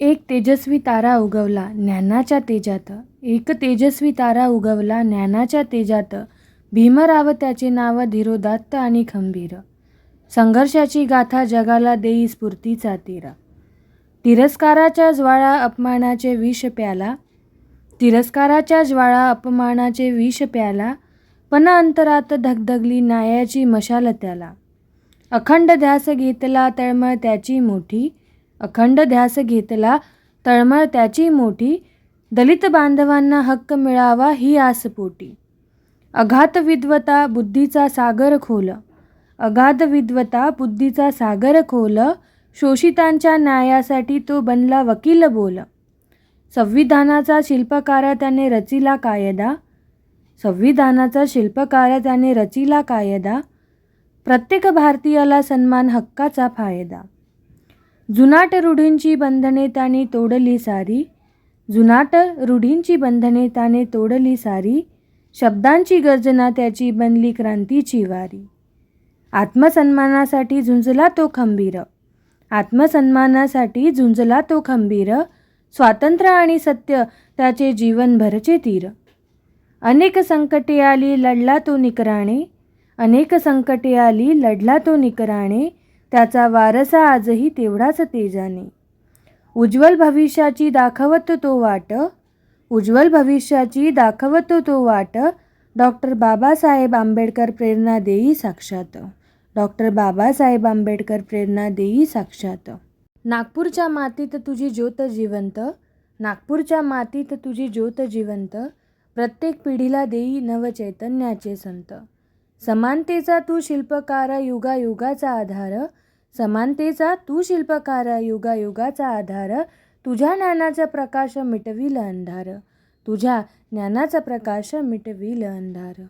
एक तेजस्वी तारा उगवला ज्ञानाच्या तेजात एक तेजस्वी तारा उगवला ज्ञानाच्या तेजात. भीमराव त्याचे नाव धीरोदात्त आणि खंबीर. संघर्षाची गाथा जगाला देई स्फूर्तीचा तीर. तिरस्काराच्या ज्वाळा अपमानाचे विष प्याला. तिरस्काराच्या ज्वाळा अपमानाचे विष प्याला. पण अंतरात धगधगली न्यायाची मशाल त्याला. अखंड ध्यास घेतला तळमळ त्याची मोठी. अखंड ध्यास घेतला तळमळ त्याची मोठी दलित बांधवांना हक्क मिळावा ही आसपोटी. अघात विद्वता बुद्धीचा सागर खोल अगाध विद्वता बुद्धीचा सागर खोल शोषितांच्या न्यायासाठी तो बनला वकील बोल. संविधानाचा शिल्पकार त्याने रचिला कायदा संविधानाचा शिल्पकार त्याने रचिला कायदा प्रत्येक भारतीयाला सन्मान हक्काचा फायदा. जुनाट रूढींची बंधने त्याने तोडली सारी. जुनाट रूढींची बंधने त्याने तोडली सारी. शब्दांची गर्जना त्याची बनली क्रांतीची वारी. आत्मसन्मानासाठी झुंजला तो खंबीर. आत्मसन्मानासाठी झुंजला तो खंबीर. स्वातंत्र्य आणि सत्य त्याचे जीवनभरचे तीर. अनेक संकटे आली लढला तो निकराणे. अनेक संकटे आली लढला तो निकराणे. त्याचा वारसा आजही तेवढाच तेजाने. उज्ज्वल भविष्याची दाखवत तो वाट उज्ज्वल भविष्याची दाखवत तो वाट डॉक्टर बाबासाहेब आंबेडकर प्रेरणा देई साक्षात. डॉक्टर बाबासाहेब आंबेडकर प्रेरणा देई साक्षात. नागपूरच्या मातीत तुझी ज्योत जिवंत नागपूरच्या मातीत तुझी ज्योत जिवंत प्रत्येक पिढीला देई नवचैतन्याचे संत. समानतेचा तू शिल्पकार युगायुगाचा आधार समानतेचा तू शिल्पकार युगायुगाचा आधार तुझ्या ज्ञानाचा प्रकाश मिटविल अंधार तुझ्या ज्ञानाचा प्रकाश मिटविल अंधार.